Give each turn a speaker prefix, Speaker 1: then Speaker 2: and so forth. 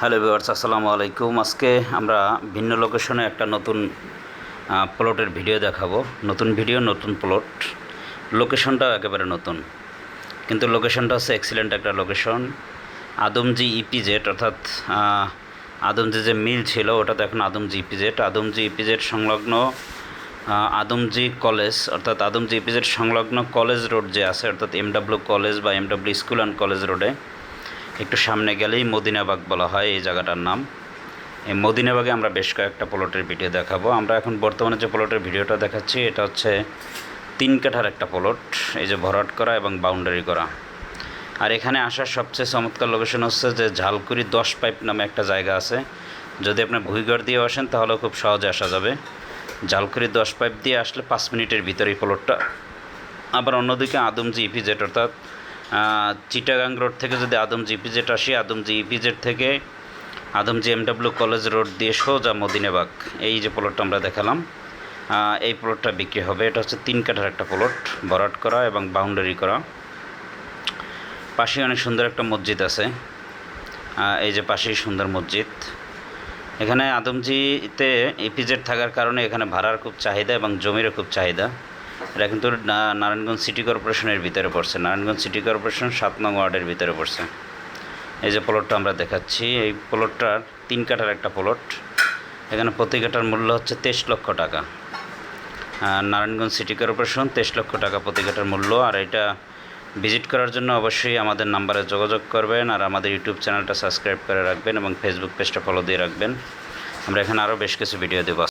Speaker 1: Hello viewers আসসালামু আলাইকুম। আজকে আমরা ভিন্ন লোকেশনে একটা নতুন প্লটের ভিডিও দেখাবো। নতুন ভিডিও নতুন প্লট লোকেশনটাও একেবারে নতুন। কিন্তু লোকেশনটা হচ্ছে এক্সিলেন্ট একটা লোকেশন আদমজি ইপিজেড অর্থাৎ আদমজি যে মিল ছিল ওটা তো এখন আদমজি ইপিজেড আদমজি ইপিজেড সংলগ্ন আহ, আদমজি কলেজ অর্থাৎ আদমজি ইপিজেড সংলগ্ন কলেজ রোড যে আছে অর্থাৎ এমডাব্লিউ কলেজ বা এমডাব্লিউ স্কুল অ্যান্ড কলেজ রোডে একটু সামনে গেলেই মদিনাবাগ বলা হয়, এই জায়গাটার নাম। এই মদিনাবাগে আমরা বেশ কয়েকটা প্লটের ভিডিও দেখাবো। আমরা এখন বর্তমানে যে প্লটের ভিডিওটা দেখাচ্ছি, এটা হচ্ছে তিন কাঠার একটা প্লট, এই যে ভরাট করা এবং বাউন্ডারি করা। আর এখানে আসার সবচেয়ে চমৎকার লোকেশন হচ্ছে যে ঝালকুড়ি দশ পাইপ নামে একটা জায়গা আছে। যদি আপনি ভুইগড় দিয়ে আসেন, তাহলে খুব সহজে আসা যাবে। ঝালকুড়ি দশ পাইপ দিয়ে আসলে পাঁচ মিনিটের ভিতরে এই প্লটটা। আবার অন্যদিকে আদমজি ইপিজেড অর্থাৎ চিটাগাং রোড থেকে যদি আদমজি ইপিজেড আসি আদমজি ইপিজেড থেকে আদমজি এমডাব্লিউ কলেজ রোড দিয়ে সোজা মদিনাবাগ। এই যে প্লটটা আমরা দেখালাম এই প্লটটা বিক্রি হবে। এটা হচ্ছে তিন কাঠার একটা প্লট ভরাট করা এবং বাউন্ডারি করা। পাশে অনেক সুন্দর একটা মসজিদ আছে। এই যে পাশেই সুন্দর মসজিদ। এখানে আদমজিতে ইপিজেড থাকার কারণে এখানে ভাড়ার খুব চাহিদা এবং জমিরও খুব চাহিদা। এটা কিন্তু নারায়ণগঞ্জ সিটি কর্পোরেশনের ভিতরে পড়ছে। নারায়ণগঞ্জ সিটি কর্পোরেশন সাত নং ওয়ার্ডের ভিতরে পড়ছে। এই যে প্লটটা আমরা দেখাচ্ছি, এই প্লটটার তিন কাঠার একটা প্লট এখানে প্রতি কাঠার মূল্য হচ্ছে তেইশ লক্ষ টাকা। নারায়ণগঞ্জ সিটি কর্পোরেশন তেইশ লক্ষ টাকা প্রতি কাঠার মূল্য। আর এটা ভিজিট করার জন্য অবশ্যই আমাদের নাম্বারে যোগাযোগ করবেন আর আমাদের ইউটিউব চ্যানেলটা সাবস্ক্রাইব করে রাখবেন এবং ফেসবুক পেজটা ফলো দিয়ে রাখবেন। আমরা এখানে আরও বেশ কিছু ভিডিও দেবো।